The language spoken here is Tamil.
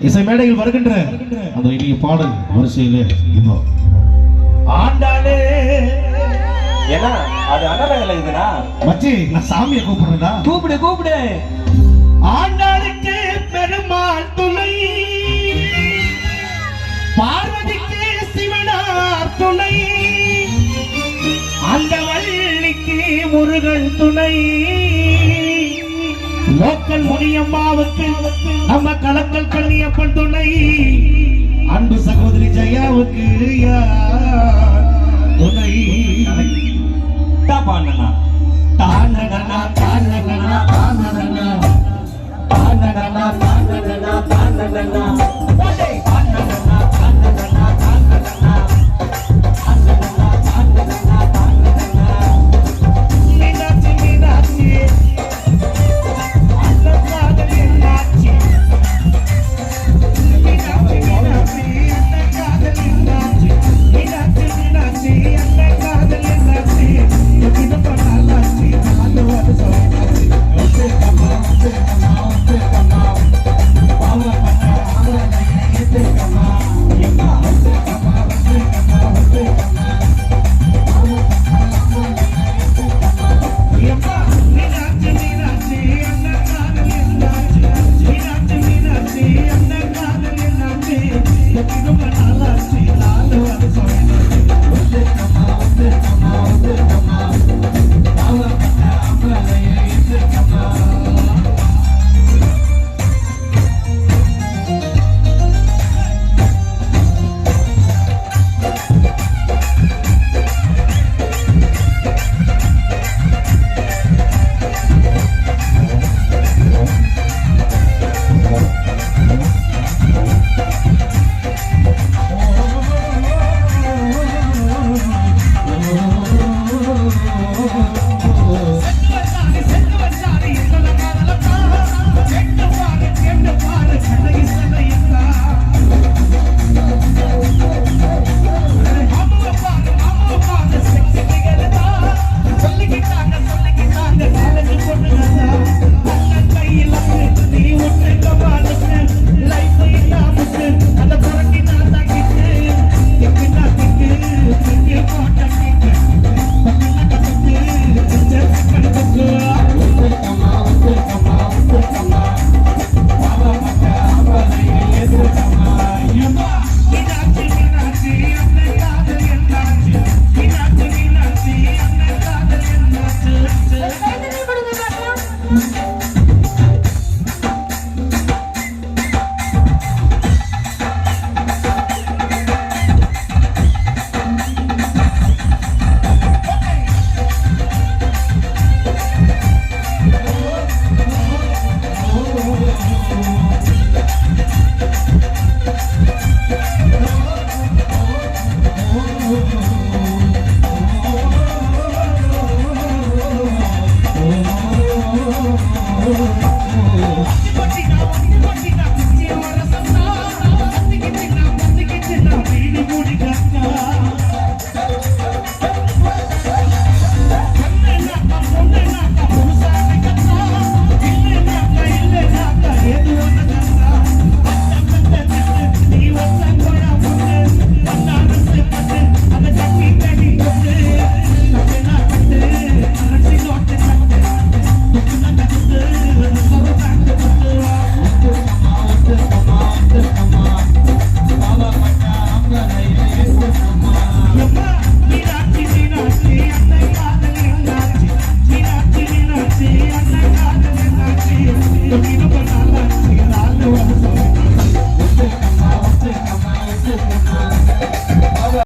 இசை மேடையில் வருகின்ற அந்த இனிய பாடல் வரிசையிலே இதோ ஆண்டாளே! ஏன்னா அது அன்னதாங்கல இருக்குண்ணா மச்சி நான் சாமியை கூப்பிடுறேன்டா. கூப்பிடு கூப்பிடு. ஆண்டாளுக்கு பெருமாள் துணை. பார்வதிக்கு சிவனார் துணை. அந்த வள்ளிக்கு முருகன் துணை. லோக்கல் முனியம்மாவுக்கு நம்ம கலக்கல் கண்ணியப்பன் துணை